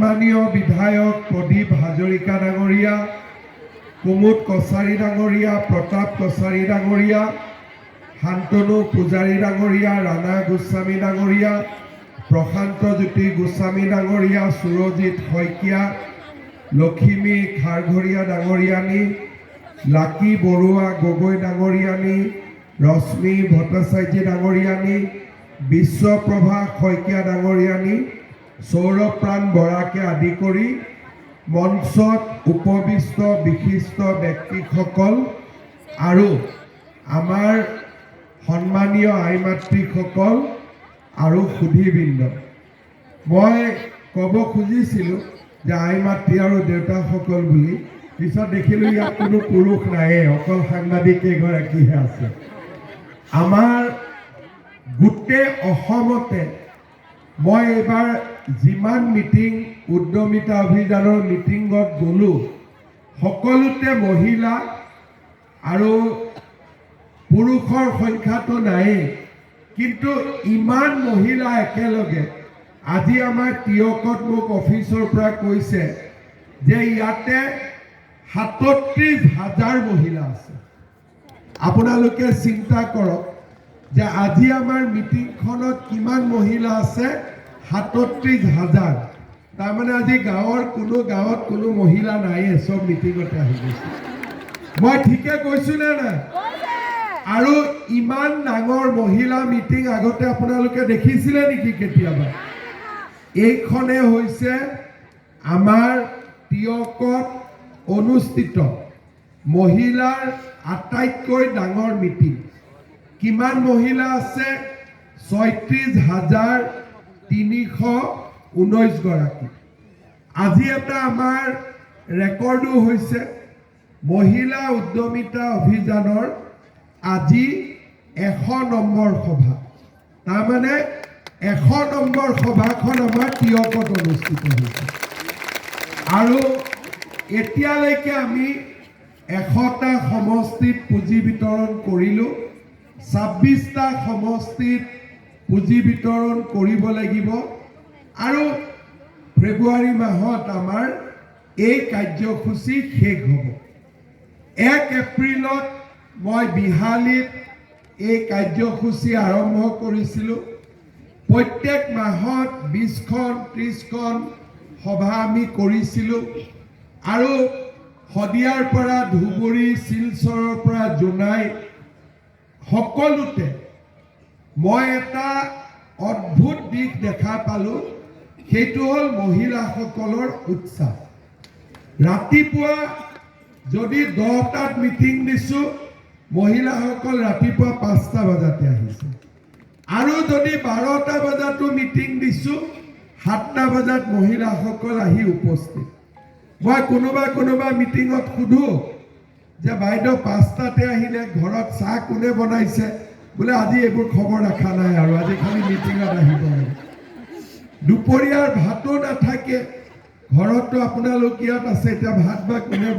সন্মানীয় বিধায়ক প্ৰদীপ হাজৰিকা ডাঙৰীয়া, কুমুদ কছাৰী ডাঙৰীয়া, প্ৰতাপ কছাৰী ডাঙৰীয়া, শান্তনু পূজাৰী ডাঙৰীয়া, ৰাণা গোস্বামী ডাঙৰীয়া, প্ৰশান্ত জ্যোতি গোস্বামী ডাঙৰীয়া সুৰজিৎ শইকীয়া লখিমী খাৰঘৰীয়া ডাঙৰীয়ানী লাকী বৰুৱা গগৈ ডাঙৰীয়ানী ৰশ্মি ভট্টাচাৰ্যী ডাঙৰীয়ানী বিশ্বপ্ৰভা শইকীয়া ডাঙৰীয়ানী সৌৰপ্ৰাণ বৰাকে আদি কৰি মঞ্চত উপবিষ্ট বিশিষ্ট ব্যক্তিসকল আৰু আমাৰ সন্মানীয় আই মাতৃসকল আৰু সুধীবৃন্দ। মই ক'ব খুজিছিলোঁ যে আই মাতৃ আৰু দেউতাসকল বুলি, পিছত দেখিলোঁ ইয়াত কোনো পুৰুষ নায়েই, অকল সাংবাদিক কেইগৰাকীহে আছে। আমাৰ গোটেই অসমতে মই এইবাৰ যিমান মিটিং, উদ্যমিতা অভিযানৰ মিটিঙত গ'লোঁ, সকলোতে মহিলা আৰু পুৰুষৰ সংখ্যাটো নায়েই কিন্তু ইমান মহিলা একেলগে। আজি আমাৰ তিয়কত মোক অফিচৰ পৰা কৈছে যে ইয়াতে সাতত্ৰিছ হাজাৰ মহিলা আছে। আপোনালোকে চিন্তা কৰক যে আজি আমাৰ মিটিংখনত কিমান মহিলা আছে সাতত্ৰিছ হাজাৰ। তাৰমানে আজি গাঁৱৰ কোনো গাঁৱত কোনো মহিলা নাইয়ে, চব মিটিঙতে আহি গৈছে। মই ঠিকে কৈছো নে নাই? আৰু ইমান ডাঙৰ মহিলা মিটিং আগতে আপোনালোকে দেখিছিলে নেকি কেতিয়াবা? এইখনে হৈছে আমাৰ তিয়কত অনুষ্ঠিত মহিলাৰ আটাইতকৈ ডাঙৰ মিটিং। কিমান মহিলা আছে? ছয়ত্ৰিছ হাজাৰ তিনিশ ঊনৈছ গৰাকী। আজি এটা আমাৰ ৰেকৰ্ডো হৈছে মহিলা উদ্যমিতা অভিযানৰ আজি এশ নম্বৰ সভা। তাৰমানে এশ নম্বৰ সভাখন আমাৰ তিয়কত অনুষ্ঠিত হৈছে। আৰু এতিয়ালৈকে আমি এশটা সমষ্টিত পুঁজি বিতৰণ কৰিলোঁ ছাব্বিছটা সমষ্টিত পুঁজি বিতৰণ কৰিব লাগিব। আৰু ফেব্ৰুৱাৰী মাহত আমাৰ এই কাৰ্যসূচী শেষ হ'ব। এক এপ্ৰিলত মই বিহালীত এই কাৰ্যসূচী আৰম্ভ কৰিছিলোঁ। প্ৰত্যেক মাহত বিছখন ত্ৰিছখন সভা আমি কৰিছিলোঁ। আৰু শদিয়াৰ পৰা ধুবুৰী শিলচৰৰ পৰা জোনাই সকলোতে মই এটা অদ্ভুত দিশ দেখা পালোঁ। সেইটো হ'ল মহিলাসকলৰ উৎসাহ। ৰাতিপুৱা যদি দহটাত মিটিং দিছোঁ, মহিলাসকল ৰাতিপুৱা পাঁচটা বজাতে আহিছে। আৰু যদি বাৰটা বজাতো মিটিং দিছোঁ, সাতটা বজাত মহিলাসকল আহি উপস্থিত। মই কোনোবা কোনোবা মিটিঙত সোধোঁ যে, বাইদেউ, পাঁচটাতে আহিলে ঘৰত চাহ কোনে বনাইছে? বোলে আজি এইবোৰ খবৰ ৰখা নাই আৰু আজি খালি মিটিঙত আহিব লাগে দুপৰীয়াৰ ভাতো নাথাকে ঘৰততো আপোনালোক ইয়াত আছে, এতিয়া ভাত বা কোনে